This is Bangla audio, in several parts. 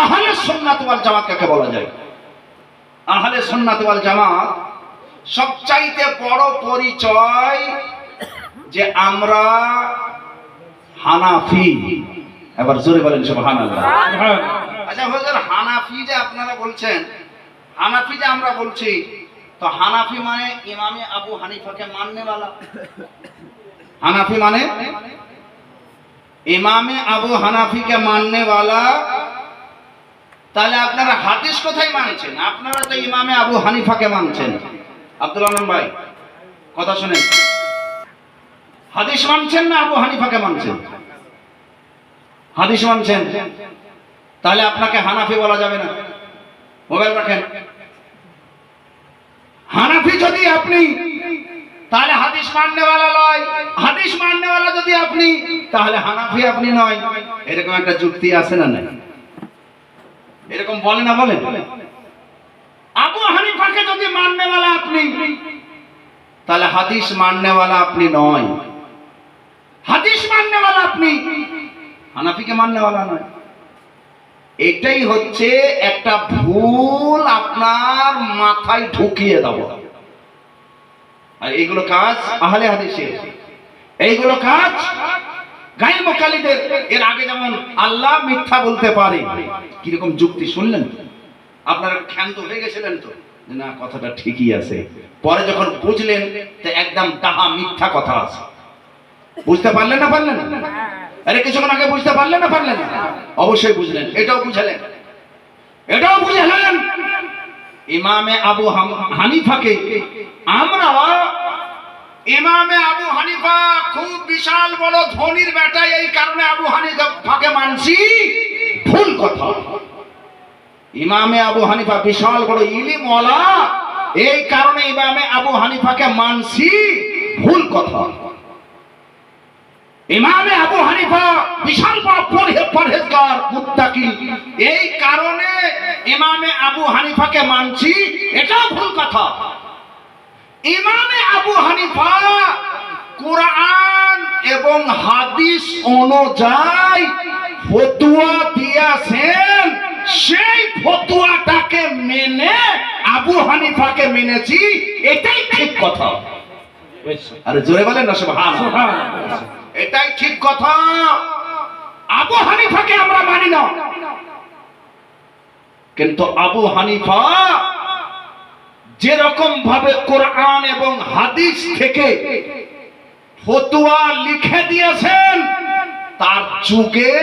আহলে সুন্নাত ওয়াল জামাত কাকে বলা যায়? আহলে সুন্নাত ওয়াল জামাত সবচাইতে বড় পরিচয় যে আমরা হানাফি। এবার জোরে বলেন সুবহানাল্লাহ। আচ্ছা হুজুর হানাফি যে আপনারা বলছেন হানাফি যে আমরা বলছি তো হানাফি মানে ইমামে আবু হানিফাকে মাননেওয়ালা হানাফি মানে? ইমামে আবু হানাফিকে মাননেওয়ালা তাহলে আপনারা হাদিস কোথায় মানছেন? আপনারা তো ইমামে আবু হানিফাকে মানছেন। আব্দুল আলম ভাই, কথা শুনেন। হাদিস মানছেন না আবু হানিফাকে মানছেন? হাদিস মানছেন? তাহলে আপনাকে হানাফি বলা যাবে না। মোবাইল রাখেন। হানাফি যদি আপনি, তাহলে হাদিস মাননেওয়ালা নয় হাদিস মাননেওয়ালা যদি আপনি, তাহলে হানাফি আপনি নয়। এরকম একটা যুক্তি আছে না নাই? এরকম বলে না বলেন আবু হানিফাকে যদি মাননেওয়ালা আপনি, তাহলে হাদিস মাননেওয়ালা আপনি নয়। হাদিস মাননেওয়ালা আপনি, হানাফিকে মাননেওয়ালা নয়। এটাই হচ্ছে একটা ভুল আপনার মাথায় ঢুকিয়ে দেব। আর এইগুলো কাজ আহলে হাদিসের। এইগুলো কাজ গায়ে এর আগে যেমন আল্লাহ মিথ্যা বলতে পারে। কীরকম যুক্তি শুনলেন? আপনারা ক্ষান্ত হয়ে গেছিলেন তো? না, কথাটা ঠিকই আছে। পরে যখন বুঝলেন, তো একদম তাহা মিথ্যা কথা আছে। বুঝতে পারলেন না পারলেন? আরে, কিছুক্ষণ আগে বুঝতে পারলেন না পারলেন? অবশ্যই বুঝলেন। এটাও বুঝলেন। এটাও বুঝলেন। ইমামে আবু হানিফাকে আমরা ইমামে আবু হানিফা খুব বিশাল বড় ধনির বেটা, এই কারণে আবু হানিফাকে মানছি ভুল কথা। ইমামে আবু হানিফা বিশাল বড় ইলিমওয়ালা, এই কারণে ইমামে আবু হানিফাকে মানছি ভুল কথা। ইমামে আবু হানিফা বিশাল বড় পরহে- পরহেজগার মুত্তাকি এই কারণে ইমামে আবু হানিফাকে মানছি এটাও ভুল কথা। ইমামে আবু হানিফা কোরআন এবং হাদিস অনুযায়ী ফতুয়া দিয়েছেন। সেই ফতুয়াটাকে মেনে আবু হানিফাকে মেনেছি এটাই ঠিক কথা। আরে জোরে বলেন না সুবহান এটাই ঠিক কথা। আবু হানিফাকে আমরা মানি না। কিন্তু আবু হানিফা যেরকম ভাবে কোরআন এবং হাদিস থেকে ফতুয়া লিখে দিয়েছেন, তার যুগে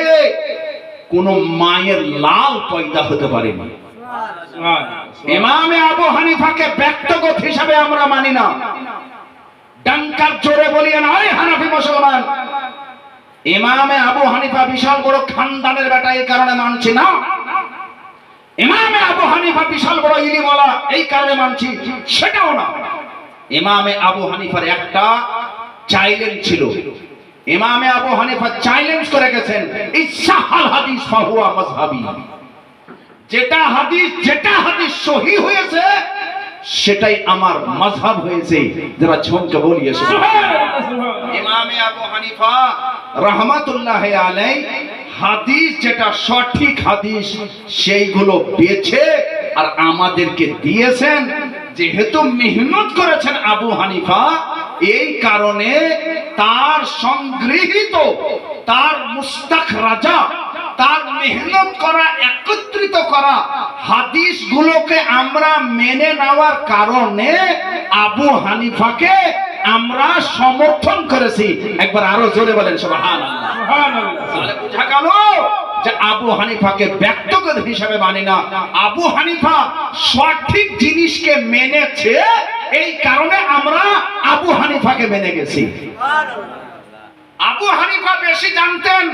কোন মায়ের লাল পয়দা হতে পারেনি। ইমামে আবু হানিফাকে ব্যক্তিগত হিসাবে আমরা মানি না। ডাঙ্কার জোরে বলিয়ে নয় হানাফি মুসলমান, ইমামে আবু হানিফা বিশাল বড় খানদানের বেটা, এই কারণে মানছি না। ইমামে আবু হানিফা বিশাল বড় ইলিমওয়ালা এই কারণে মানছি সেটাও না। ইমামে আবু হানিফার একটা চ্যালেঞ্জ ছিল। ইমামে আবু হানিফা চ্যালেঞ্জ করে গেছেন ইসাহাল হাদিস ফাহুয়া মাযহাবি। যেটা হাদিস যেটা হাদিস সহি হয়েছে সেটাই আমার মাযহাব হয়েছে। যারা ঝমকে বলিয়ে ইমামে আবু হানিফা রহমাতুল্লাহ আলাই হাদিস, যেটা সঠিক হাদিস, সেইগুলো বেছে আর আমাদেরকে দিয়েছেন। যেহেতু মেহনত করেছেন আবু হানিফা, এই কারণে তার সংগৃহীত, তার মুস্তাক রাজা, তার মেহনত করা, একত্রিত করা হাদিসগুলোকে আমরা মেনে নেওয়ার কারণে আবু হানিফাকে আমরা সমর্থন করেছি। একবার আরও জোরে বলেন সুবহানাল্লাহ। তাহলে বোঝা গেল যে আবু হানিফাকে ব্যক্তিগত হিসাবে মানি না। আবু হানিফা সঠিক জিনিসকে মেনেছে এই কারণে আমরা আবু হানিফাকে মেনে গেছি। আবু হানিফা বেশি জানতেন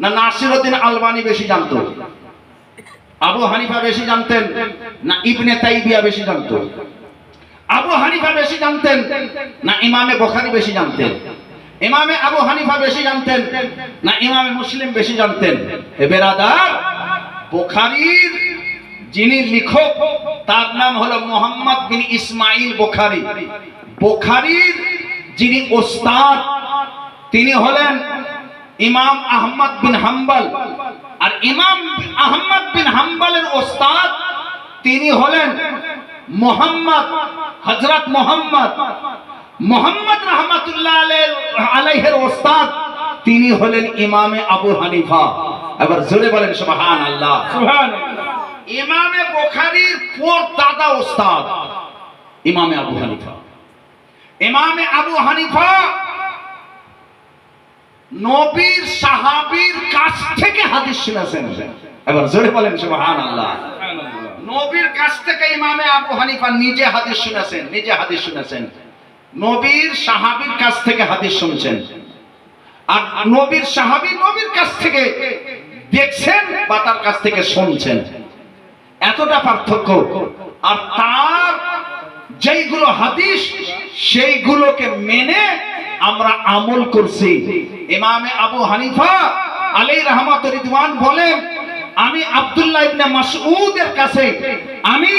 না নাসিরুদ্দিন আলবানি বেশি জানতো? আবু হানিফা বেশি জানতেন না ইবনে তাইবিয়া বেশি জানতো? আবু হানিফা বেশি জানতেন না ইমামে বুখারী বেশি জানতেন? ইমামে আবু হানিফা বেশি জানতেন না ইমামে মুসলিম বেশি জানতেন? হে বেরাদার, বুখারীর যিনি লিখক, তার নাম হলো মোহাম্মদ বিন ইসমাইল বুখারী। বুখারীর যিনি ওস্তাদ, তিনি হলেন ইমাম আহমদ বিন হাম্বাল। আর ইমাম আহমদ ওস্তাদ, তিনি হলেন মোহাম্মদ হজরত মোহাম্মদ। মোহাম্মদ রহমতুল্লাহ আলাইহের ওস্তাদ তিনি হলেন ইমামে আবু হানিফা। এবার জোরে বলেন সুবহান আল্লাহ ইমামে বুখারীর পর দাদা ওস্তাদ ইমামে আবু হানিফা। ইমামে আবু হানিফা নবীর সাহাবীর কাছ থেকে হাদিস শুনেছেন। এবার জোরে বলেন সুবহানাল্লাহ। নবীর কাছ থেকে ইমামে আবু হানিফা নিজে হাদিস শুনেছেন, নিজে হাদিস শুনেছেন। নবীর সাহাবীর কাছ থেকে হাদিস শুনছেন। আর নবীর সাহাবী নবীর কাছ থেকে দেখছেন বা তার কাছ থেকে শুনছেন। এতটা পার্থক্য। আর তার যেইগুলো হাদিস, সেইগুলোকে মেনে আমরা আমল করছি। ইমামে আবু হানিফা আলী রহমত রিদওয়ান বলেন আমি আব্দুল্লাহ ইবনে মাসউদের কাছে, আমি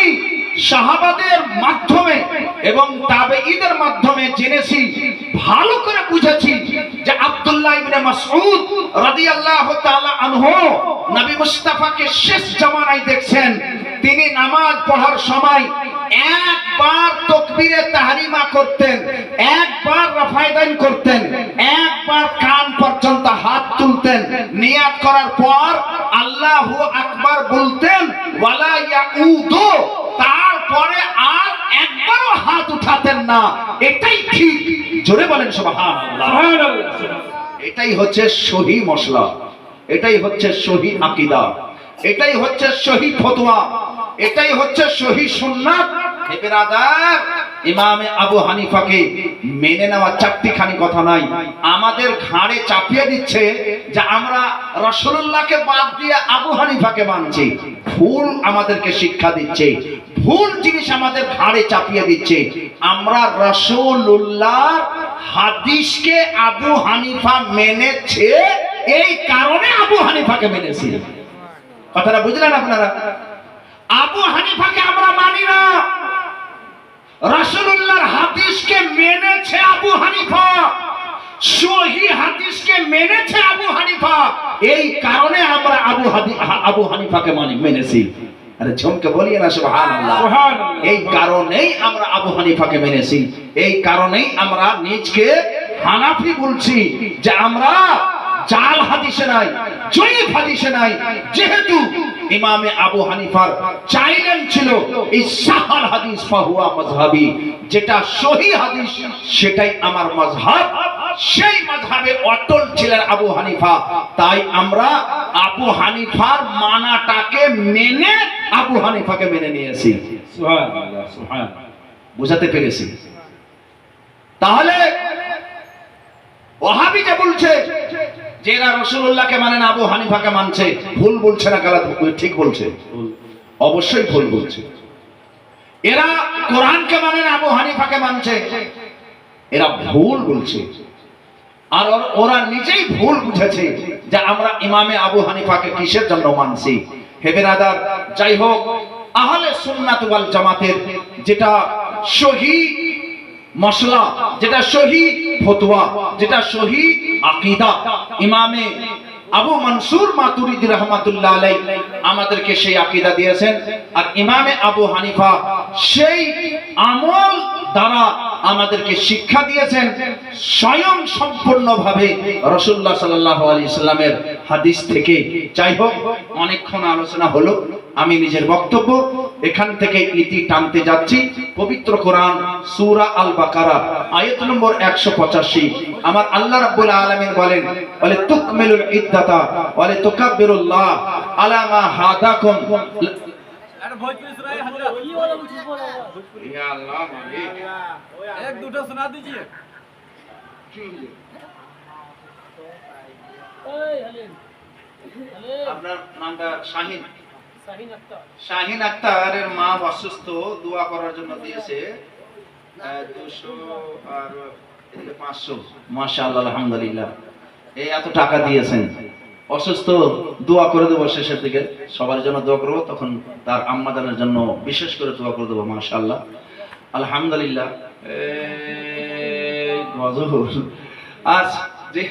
সাহাবাদের মাধ্যমে এবং তাবেঈদের মাধ্যমে জেনেছি, ভালো করে বুঝেছি যে আব্দুল্লাহ ইবনে মাসউদ রাদিয়াল্লাহু তাআলা আনহু নবী মুস্তাফাকে শেষ জামানায় দেখছেন। তিনি নামাজ পড়ার সময় একবার তকবীরে তাহরিমা করতেন, একবার রাফায়দান করতেন, একবার কান পর্যন্ত হাত তুলতেন। নিয়াত করার পর আল্লাহু আকবার বলতেন তারপরে আর একবারও হাত উঠাতেন না। এটাই ঠিক। জোরে বলেন এটাই হচ্ছে সহি মশলা। এটাই হচ্ছে সহি আকিদা। এটাই হচ্ছে সহি ফতোয়া। এটাই হচ্ছে সহি সুন্নাত। ইমামে আবু হানিফাকে মেনে নেওয়া চারটি খানি কথা নাই। আমাদের ঘাড়ে চাপিয়ে দিচ্ছে যে আমরা রসুল্লাহকে বাদ দিয়ে আবু হানিফাকে মানছি। ভুল আমাদেরকে শিক্ষা দিচ্ছে। ভুল জিনিস আমাদের ঘাড়ে চাপিয়ে দিচ্ছে। আমরা রসুল্লাহ হাদিসকে আবু হানিফা মেনেছে, এই কারণে আবু হানিফাকে মেনেছি। কথাটা বুঝলেন আপনারা? আবু হানিফাকে আমরা মানি না। রাসূলুল্লাহর হাদিসকে মেনেছে আবু হানিফা। সহি হাদিসকে মেনেছে আবু হানিফা। এই কারণে আমরা আবু আবু হানিফাকে মানি মেনেছি। আরে ঝমকে বলিয়ে না সুবহানাল্লাহ। এই কারণেই আমরা আবু হানিফাকে মেনেছি। এই কারণেই আমরা নিজকে হানাফি বলছি যে আমরা জাল হাদিসে নাই জয়ীফ হাদিসে নাই। যেহেতু ইমামে আবু হানিফার চাইলেন ছিল এই সাহাল হাদিস ফাহুয়া মাযহাবি যেটা সহি হাদিস সেটাই আমার মাযহাব। সেই মাযহাবে অটল ছিলেন আবু হানিফা। তাই আমরা আবু হানিফার মানাটাকে মেনে আবু হানিফাকে মেনে নিয়েছি। বুঝাতে পেরেছি। তাহলে ওহাবি যে বলছে যে এরা রসুল্লাহকে মানে না আবু হানিফাকে মানছে, ভুল বলছে না গালাত ঠিক বলছে। অবশ্যই ভুল বলছে। এরা কোরআনকে মানে না আবু হানিফাকে মানছে, এরা ভুল বলছে। আর ওরা নিজেই ভুল বুঝেছে যে আমরা ইমামে আবু হানিফাকে কিসের জন্য মানছি। হেবেরাদার যাই হোক, আহলে সুন্নাত জামাতের যেটা সহি মশলা, যেটা সহি ফতোয়া, যেটা সহি আকীদা। ইমামে আবু মনসুর মাতুরিদি রহমাতুল্লাহ আলাই আমাদেরকে সেই আকীদা দিয়েছেন। আর ইমামে আবু হানিফা সেই আমল দ্বারা আমাদেরকে শিক্ষা দিয়েছেন স্বয়ং সম্পূর্ণভাবে রসুল্লাহ সাল্লাহ আলী ইসলামের হাদিস থেকে। যাই হোক, অনেকক্ষণ আলোচনা হলো। আমি নিজের বক্তব্য এখান থেকে ইতি টানতে যাচ্ছি। পবিত্র কোরআন সুরা আল বাকারা আয়াত নম্বর একশো পঁচাশি। আমার আল্লাহ রাব্বুল আলামিন বলেন বলে তুকমিলুল ইদ্দাতা বলে তুকাব্বিরুল্লাহ আলামা হাদাকুম। মানে। আপনার নামটা শাহিন। শাহিন আক্তারের মা অসুস্থ দোয়া করার জন্য দিয়েছে দুশো আর পাঁচশো। মাশাআল্লাহ আলহামদুলিল্লাহ। এই এত টাকা দিয়েছেন। অসুস্থ দোয়া করে দেবো শেষের দিকে। সবার জন্য দোয়া করব তখন তার আম্মাদানের জন্য বিশেষ করে দোয়া করে দেবো মাশাআল্লাহ। আলহামদুলিল্লাহ। আজ জি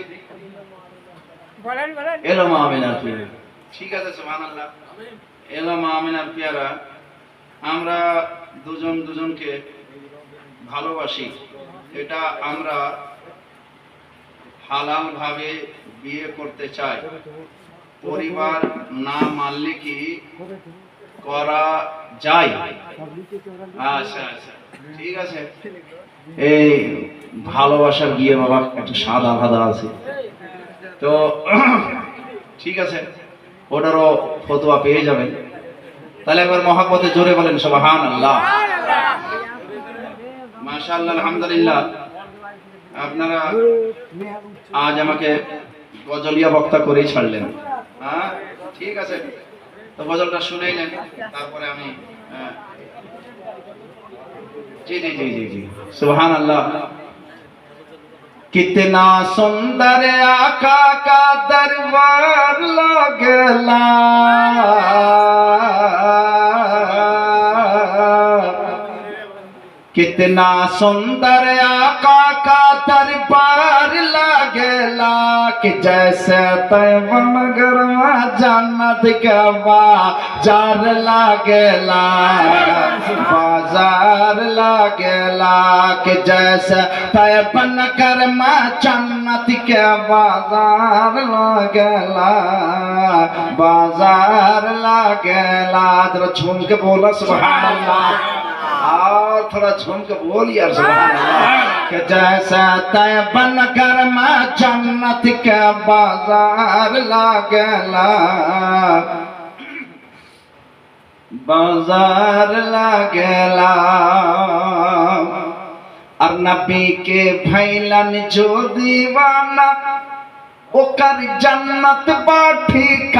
এলো মা ঠিক আছে সুবহানাল্লাহ। এলো মা আমিনার পেয়ারা। আমরা দুজন দুজনকে ভালোবাসি। এটা আমরা হালাল ভাবে বিয়ে করতে চাই। পরিবার না মানলে কি করা যায়? আচ্ছা আচ্ছা। ঠিক আছে। এই ভালোবাসার বিয়ে বাবা, একটা সাদা ভাদা আছে। তো, ঠিক আছে। ওটারও ফতোয়া পেয়ে যাবেন। তাহলে একবার মহাপতে জোরে বলেন সবাহান আল্লাহ আলহামদুলিল্লাহ। আপনারা আজ আমাকে গজলিয়া বক্তা করেই ছাড়লেন। হ্যাঁ ঠিক আছে। তো গজলটা শুনেই নেন, তারপরে আমি হ্যাঁ। জি জি জি জি জি। সুবহান আল্লাহ کتنا سندر آقا کا دربار لگلا کتنا سندر آقا کا دربار لاگلا کہ جیسے تیون گرما جنت کا باجار لاگلا بازار لاگلا کہ جیسے تیون گرما جنت کا بازار لاگلا بازار لاگلا ذرا چھون کے بولا سبحان اللہ۔ آپ تھوڑا چھن کے بول یار سبحان اللہ کہ جیسا تے بن کر میں جنت کے بازار لاگلا بازار لاگلا اور نبی کے بھائلن جو دیوانا اکر جنت پا ٹھیک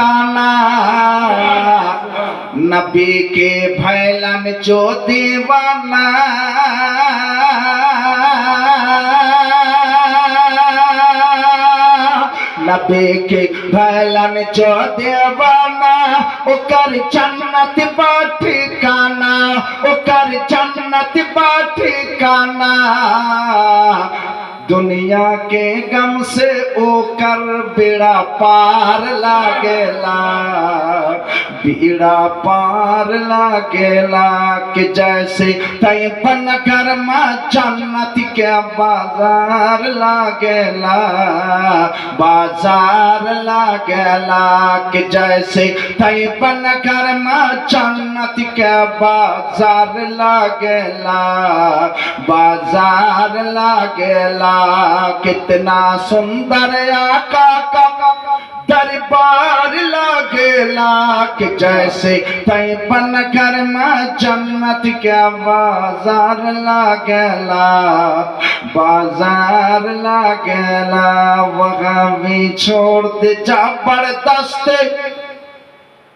نبی کے بھائلن جو دیوانا نبی کے بھائلن جو دیوانا اکر جنت جنمت پا اکر جنت پا ٹھیک دنیا کے گم سے او کر بیڑا پار لاگیلا بیڑا پار لا کہ جیسے تائیں پن کر ماں جنت کے بازار لاگیلا بازار لا کہ جیسے تائیں پن کر ماں جنت کے بازار لاگیلا بازار لاگیلا کتنا سندر آقا کا؟ دربار لا لاک جیسے تے گرم جنت کیا بازار لاگلا بازار لاگلا وہاں بھی چھوڑ دے جا بڑ دستے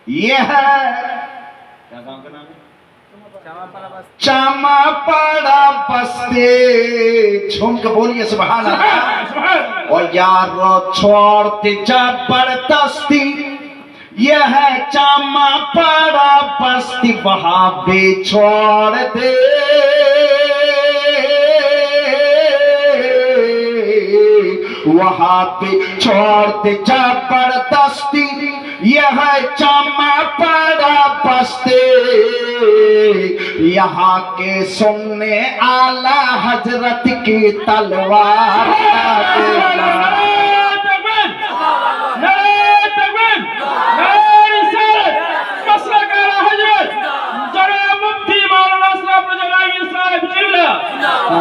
یہ ہے۔ کیا کام کا نام ہے؟ چاما پڑا بستے جھوم کے بولیے سبحان اللہ اور رو چھوڑتے جا بڑھتستی یہ ہے چاما پڑا بستی وہاں بے چھوڑ دے وہاں بے چھوڑتے جا بڑھتستی یہ چمہ پڑا پستے یہاں کے سننے آلہ حضرت کی تلوار کا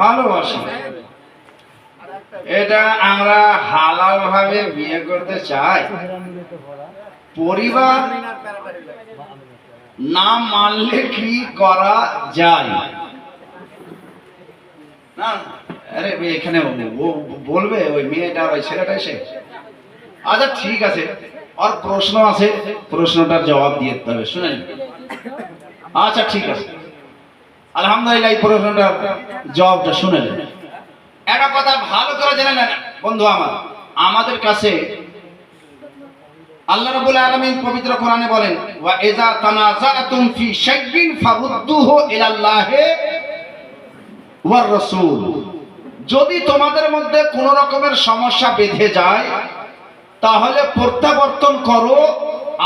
ভালোবাসি। এটা আমরা হালাল ভাবে বিয়ে করতে চাই। পরিবার না মানলে কি করা যায়? না আরে, এখানে বলবে, ওই মেয়েটা, ওই ছেলেটা এসে। আচ্ছা ঠিক আছে। আর প্রশ্ন আছে, প্রশ্নটার জবাব দিয়ে দিতে হবে, শুনেন। আচ্ছা ঠিক আছে। আলহামদুলিল্লাহ, এই প্রশ্নটার জবাবটা শুনে নেন। একটা কথা ভালো করে জেনে নেন, বন্ধু আমার। আমাদের কাছে আল্লাহ রাব্বুল আলামিন পবিত্র কোরআনে বলেন, ওয়া ইযা তানাজাতুম ফি শাইইন ফারুদ্দুহু ইলাল্লাহি ওয়ার রাসূল। যদি তোমাদের মধ্যে কোন রকমের সমস্যা বেঁধে যায়, তাহলে প্রত্যাবর্তন করো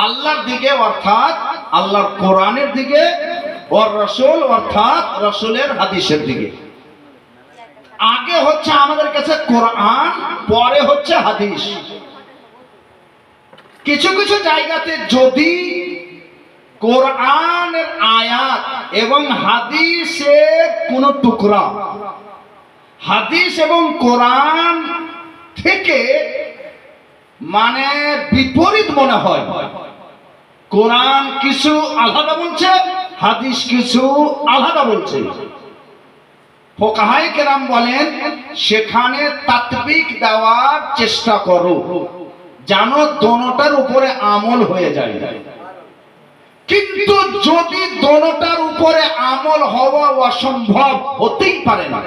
আল্লাহর দিকে, অর্থাৎ আল্লাহর কোরআনের দিকে ওর রসুল, অর্থাৎ রসুলের হাদিসের দিকে। আগে হচ্ছে আমাদের কাছে কোরআন, পরে হচ্ছে হাদিস। কিছু কিছু জায়গাতে যদি কোরআনের আয়াত এবং হাদিসের কোন টুকরা, হাদিস এবং কোরআন থেকে মানে বিপরীত মনে হয়। কোরআন কিছু আলাদা বলছে হাদিস কিছু আলাদা বলছে। ফোকাহাই কেরাম বলেন, সেখানে তাত্বিক দেওয়ার চেষ্টা করো, যেন দোনোটার উপরে আমল হয়ে যায়। কিন্তু যদি দোনোটার উপরে আমল হওয়া অসম্ভব হতেই পারে না,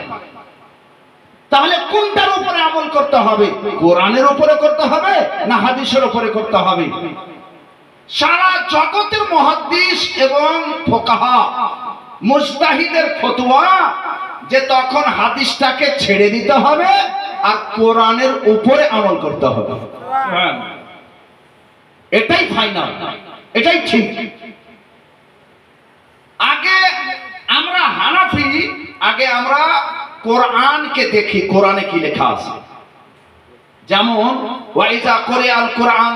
তাহলে কোনটার উপরে আমল করতে হবে? কোরআনের উপরে করতে হবে না হাদিসের উপরে করতে হবে? সারা জগতের মহাদিস এবং ফোকাহা মুস্তাহিদের ফতোয়া যে তখন হাদিসটাকে ছেড়ে দিতে হবে আর কোরআনের উপরে আমল করতে হবে। এটাই ফাইনাল এটাই ঠিক। আগে আমরা হানাফি আগে আমরা কোরআনকে দেখি কোরআনে কি লেখা আছে। যেমন ওয়াইজা আল কোরআন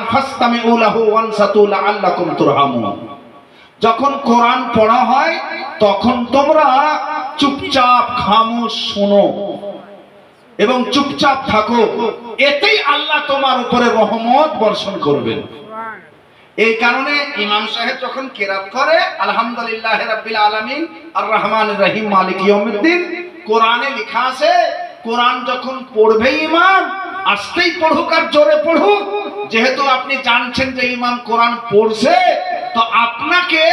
যখন কোরআন পড়া হয়, তখন তোমরা চুপচাপ খামোশ শোনো এবং চুপচাপ থাকো। এতেই আল্লাহ তোমার উপরে রহমত বর্ষণ করবেন। এই কারণে ইমাম সাহেব যখন কেরাত করে, আলহামদুলিল্লাহ রাব্বিল আলামিন আর রহমান রহিম, মালিক ইয়াউমিদ্দিন। কোরআনে লেখা আছে, কোরআন যখন পড়বে ইমাম আসতেই পড়ুক আর জোরে পড়ুক। যেহেতু আপনি জানছেন যে ইমাম কোরআন পড়ছে, তো আপনাকে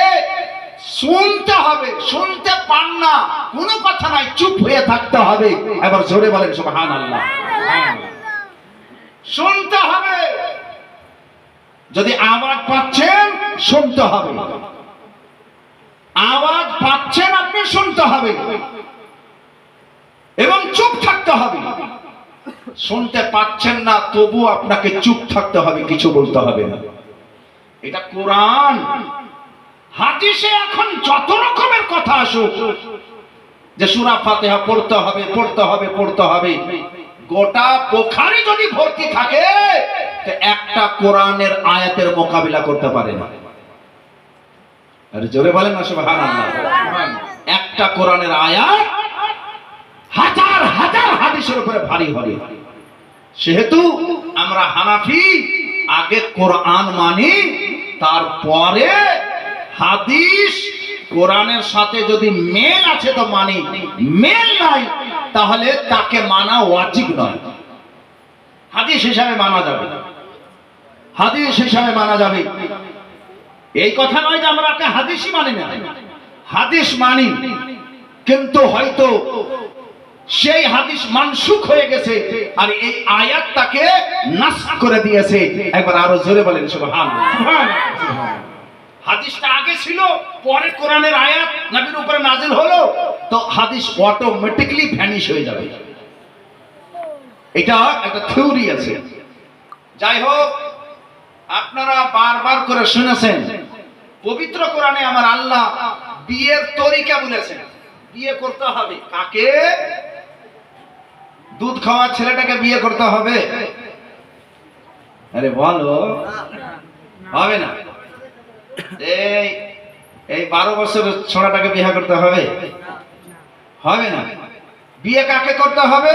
শুনতে হবে, শুনতে পান না। কোনো কথা নাই, চুপ হয়ে থাকতে হবে। এবার জোরে বলেন, সুবহানাল্লাহ। শুনতে হবে। যদি আওয়াজ পাচ্ছেন, শুনতে হবে। আওয়াজ পাচ্ছেন, আপনি শুনতে হবে। এবং চুপ থাকতে হবে। শুনতে পাচ্ছেন না তবু আপনাকে চুপ থাকতে হবে, কিছু বলতে হবে না। এটা কোরআন। হাদিসে এখন যত রকমের কথা আসুক, যে সুরা ফাতেহা পড়তে হবে পড়তে হবে পড়তে হবে, গোটা পোখারি যদি ভর্তি থাকে একটা কোরআনের আয়াতের মোকাবিলা করতে পারে না। আরে জোরে বলেন না, সুবহানাল্লাহ। একটা কোরআনের আয়াত হাজার হাজার হাদিসের উপরে ভারী হবে। সেহেতু আমরা হানাফি আগে কোরআন মানি, তারপরে হাদিস, কোরআনের সাথে যদি মেল আছে তো মানি, মেল নাই, তাহলে তাকে মানা ওয়াজিব নয়। হাদিস হিসাবে মানা যাবে। হাদিস হিসাবে মানা যাবে। এই কথা নয় যে আমরা হাদিসই মানি না। হাদিস মানি, কিন্তু হয়তো সেই হাদিস মানসুখ হয়ে গেছে আর এই আয়াত তাকে নাশ করে দিয়েছে। একবার আরও জোরে বলেন সুবহানাল্লাহ হাদিসটা আগে ছিল পরে কোরআনের আয়াত নবীর উপরে নাজিল হলো তো হাদিস অটোমেটিকলি ভ্যানিশ হয়ে যাবে। এটা একটা থিওরি আছে। যাই হোক আপনারা বারবার করে শুনেছেন পবিত্র কোরআনে আমার আল্লাহ বিয়ের তরিকা বলেছেন। বিয়ে করতে হবে। কাকে? দুধ খাওয়া ছেলেটাকে বিয়ে করতে হবে? আরে বলো। হবে না। এই এই বারো বছরের ছোড়াটাকে বিয়ে করতে হবে? হবে না। বিয়ে কাকে করতে হবে?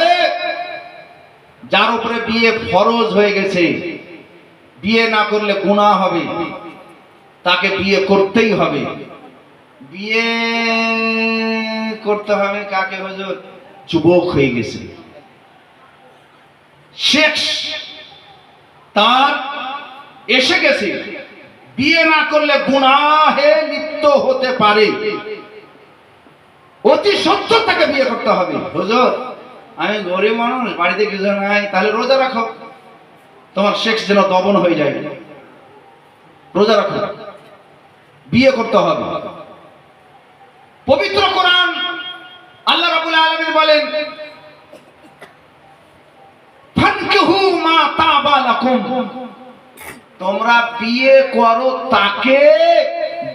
যার উপরে বিয়ে ফরজ হয়ে গেছে। বিয়ে না করলে গুণা হবে। তাকে বিয়ে করতেই হবে। বিয়ে করতে হবে কাকে হুজুর? যুবক হয়ে গেছে। শেষ। তার এসে গেছে। বিয়ে না করলে গুনাহে লিপ্ত হতে পারে। অতি সত্য তাকে বিয়ে করতে হবে। হুজুর, আমি গরিব মানুষ, বাড়িতে কিছু নাই, তাহলে রোজা রাখো। তোমার সেক্স যেন দমন হয়ে যায়। রোজা রাখো। বিয়ে করতে হবে। পবিত্র কোরআন আল্লাহ রাবুল আলমিন বলেন ফানকিহু মা তাবা লাকুম। তোমরা বিয়ে করো তাকে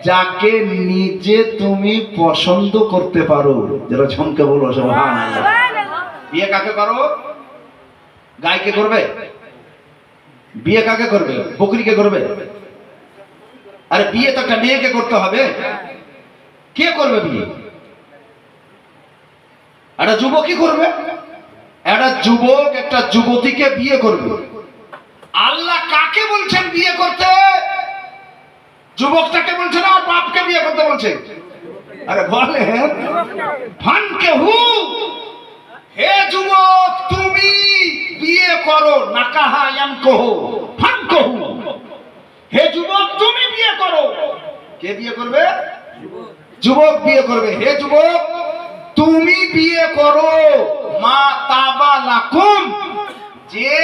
যাকে নিজে তুমি পছন্দ করতে পারো। যারা ঝমকে বলো সুবহানাল্লাহ। বিয়ে কাকে করো? গায়কে করবে? বিয়ে কাকে করবে? বকরিকে করবে? আরে বিয়ে তো একটা মেয়েকে করতে হবে। কে করবে বিয়ে? একটা যুবকই করবে? একটা যুবক একটা যুবতীকে বিয়ে করবে। আল্লাহ কাকে বলছেন বিয়ে করতে? যুবকটাকে বলছে না বাপকে বিয়ে করতে বলছে। আরে বলে ফানকে হু। হে যুবক, তুমি বিয়ে করো। নাকাহা ইয়াম কহো ফান কহু হে যুবক, তুমি বিয়ে করো। কে বিয়ে করবে? যুবক বিয়ে করবে। হে যুবক তুমি বিয়ে করো, মা তাবা লাকুম। যে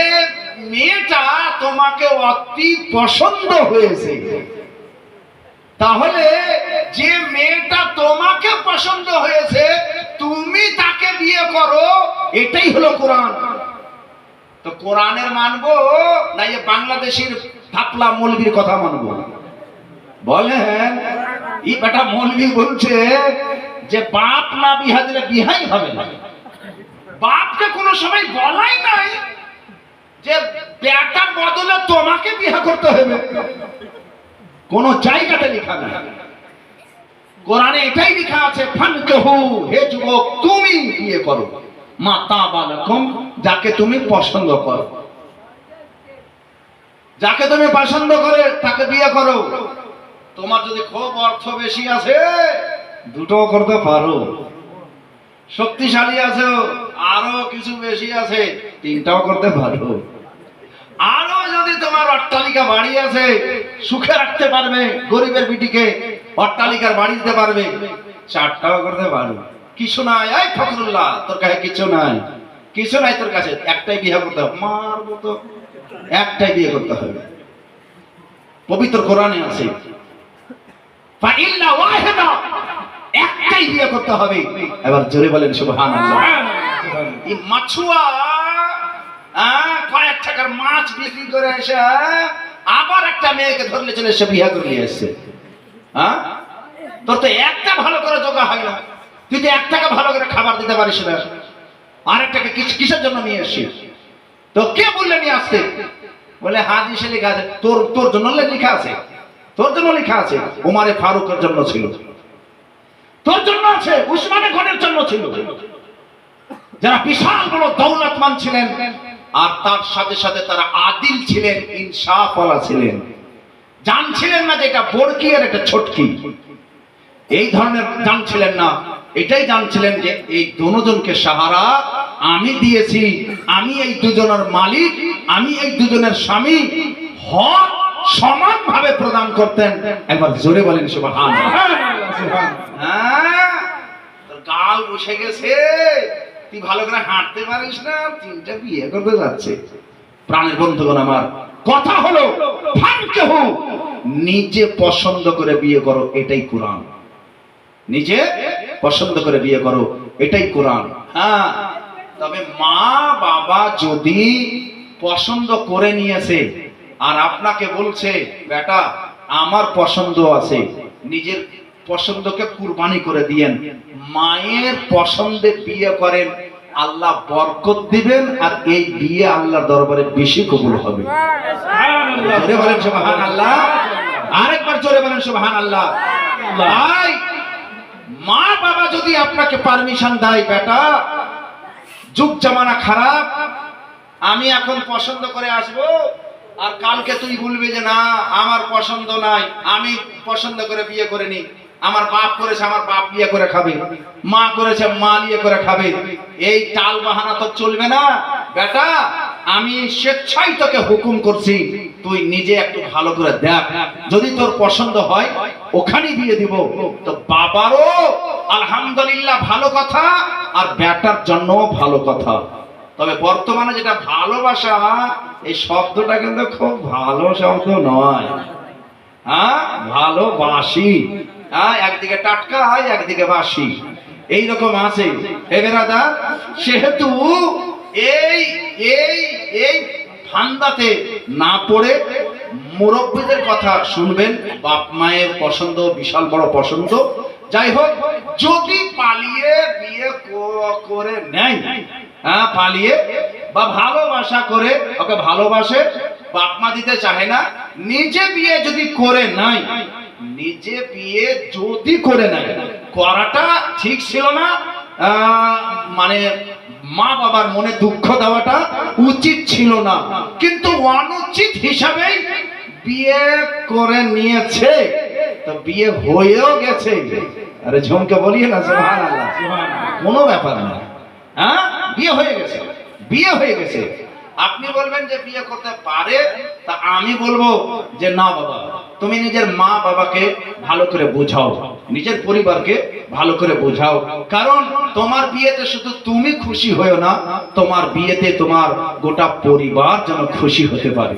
মেয়েটা তোমাকে অতি পছন্দ হয়েছে, তাহলে যে মেয়েটা তোমাকে পছন্দ হয়েছে, তুমি তাকে বিয়ে করো, এটাই হলো কোরআন। তো কোরআনের মানবো না এই বাংলাদেশের থাপলা মৌলবীর কথা মানবো? বলেন, এই বেটা মৌলবী বলছে যে বাপ না বিহা দিলে বিহাই হবে না। বাপকে কোনো সময় বলাই নাই যে বেটার বদলে তোমাকে বিহা করতে হবে। কোন জায়গাতে লেখা নেই। কোরআনে এটাই লেখা আছে ফানকাহু হে যুবক, তুমি বিয়ে করো। মাতা বালাকুম, যাকে তুমি পছন্দ করো। যাকে তুমি পছন্দ করে, তাকে বিয়ে করো। তোমার যদি খুব অর্থ বেশি আছে দুটো করতে পারো। শক্তিশালী আছে, আরও কিছু বেশি আছে, তিনটাও করতে পারো। আরও যদি তোমার অট্টালিকা বাড়ি আছে, সুখে রাখতে পারবে, গরিবের বিটিকে অট্টালিকার বাড়ি দিতে পারবে, চারটাও করতে পারো। কিছু নাই, এই ফখরুল্লাহ, তোর কাছে কিছু নাই। কিছু নাই তোর কাছে, একটাই বিয়ে করতে হবে মারবো মতো একটাই বিয়ে করতে হবে। পবিত্র কোরআনে আছে ফাইল্লা একটাই বিয়ে করতে হবে। এবার জোরে বলেন সুবহানাল্লাহ। এই মাছুয়া কয়েক টাকার মাছ বিক্রি করে এসে আবার একটা মেয়েকে ধরলে চলে এসে বিয়ে করে নিয়ে এসছে। হ্যাঁ তোর তো একটা ভালো করে জোগা হয় না। তুই তো একটাকে ভালো করে খাবার দিতে পারিস না। আরেকটাকে কিস- কিসের জন্য নিয়ে এসছিস তো কে বললে নিয়ে আসতে? বলে হাজি সে লেখা আছে। তোর তোর জন্য লেখা আছে। তোর জন্য লেখা আছে। উমারে ফারুকের জন্য ছিল। তোর জন্য আছে উসমানে ঘরের জন্য ছিল। যারা বিশাল বড় দৌলতমান ছিলেন, আর তার সাথে সাথে তারা আদিল ছিলেন, ইনসাফওয়ালা ছিলেন। জানছিলেন না যে এটা বড়কি আর এটা ছোটকি। এই ধরনের জানছিলেন না। এটাই জানছিলেন যে এই দুজনকে সাহারা আমি দিয়েছি, আমি এই দুজনের মালিক, আমি এই দুজনের স্বামী, হক সমানভাবে প্রদান করতেন। একবার জোরে বলেন হ্যাঁ গাল বসে গেছে। তুই ভালো করে হাঁটতে পারিস না তিনটা বিয়ে করতে যাচ্ছে। প্রাণের বন্ধুগণ আমার কথা হলো নিজে পছন্দ করে বিয়ে করো এটাই কোরআন। নিজে পছন্দ করে বিয়ে করো এটাই কোরআন। হ্যাঁ তবে মা বাবা যদি পছন্দ করে নিয়েছে আর আপনাকে বলছে বেটা আমার পছন্দ আছে। নিজের পছন্দকে কুরবানি করে দিয়েন। মায়ের পছন্দে বিয়ে করেন আল্লাহ বরকত দিবেন আর এই বিয়ে আল্লাহর দরবারে বেশি কবুল হবে। জোরে বলেন সুবহান আল্লাহ আরেকবার জোরে বলেন সুবহান আল্লাহ ভাই মা বাবা যদি আপনাকে পারমিশন দেয় বেটা যুগ জামানা খারাপ আমি এখন পছন্দ করে আসব। আর কালকে তুই বলবি যে, না, আমার পছন্দ নাই, আমি পছন্দ করে বিয়ে করে নি আমার বাপ করেছে, আমার বাপ বিয়ে করে খাবে। মা করেছে, মা বিয়ে করে খাবে। এই টাল বাহানা তো চলবে না। বেটা, আমি স্বেচ্ছাই তোকে হুকুম করছি, তুই নিজে একটু ভালো করে দেখ। যদি তোর পছন্দ হয়, ওখানেই বিয়ে দিব। তো বাবারও আলহামদুলিল্লাহ ভালো কথা, আর বেটার জন্য ভালো কথা। তবে বর্তমানে যেটা ভালোবাসা, এই শব্দটা কিন্তু খুব ভালো শব্দ নয়। হ্যাঁ? ভালোবাসি। হ্যাঁ? একদিকে টাটকা হয়, একদিকে বাসি। এইরকম আছে। সেহেতু এই এই এই না পড়ে মুরব্বীদের কথা শুনবেন। বাপ মায়ের পছন্দ, বিশাল বড় পছন্দ। যাই হোক, যদি পালিয়ে বিয়ে করে নেয় হ্যাঁ পালিয়ে বা ভালোবাসা করে ওকে ভালোবাসে, বাপ মা দিতে চাহে না, নিজে বিয়ে যদি করে নাই, নিজে বিয়ে যদি করে নাই, করাটা ঠিক ছিল না মানে মা বাবার মনে দুঃখ দেওয়াটা উচিত ছিল না। কিন্তু অনুচিত হিসাবেই বিয়ে করে নিয়েছে, তো বিয়ে হয়েও গেছে। আরে ঝুমকে বলিয়ে না কোনো ব্যাপার না। হ্যাঁ? বিয়ে হয়ে গেছে। বিয়ে হয়ে গেছে। আপনি বলবেন যে বিয়ে করতে পারে, তা আমি বলব যে না বাবা, তুমি নিজের মা বাবাকে ভালো করে বোঝাও, নিজের পরিবারকে ভালো করে বোঝাও। কারণ তোমার বিয়েতে শুধু তুমি খুশি হয়েও না, তোমার বিয়েতে তোমার গোটা পরিবার যেন খুশি হতে পারে।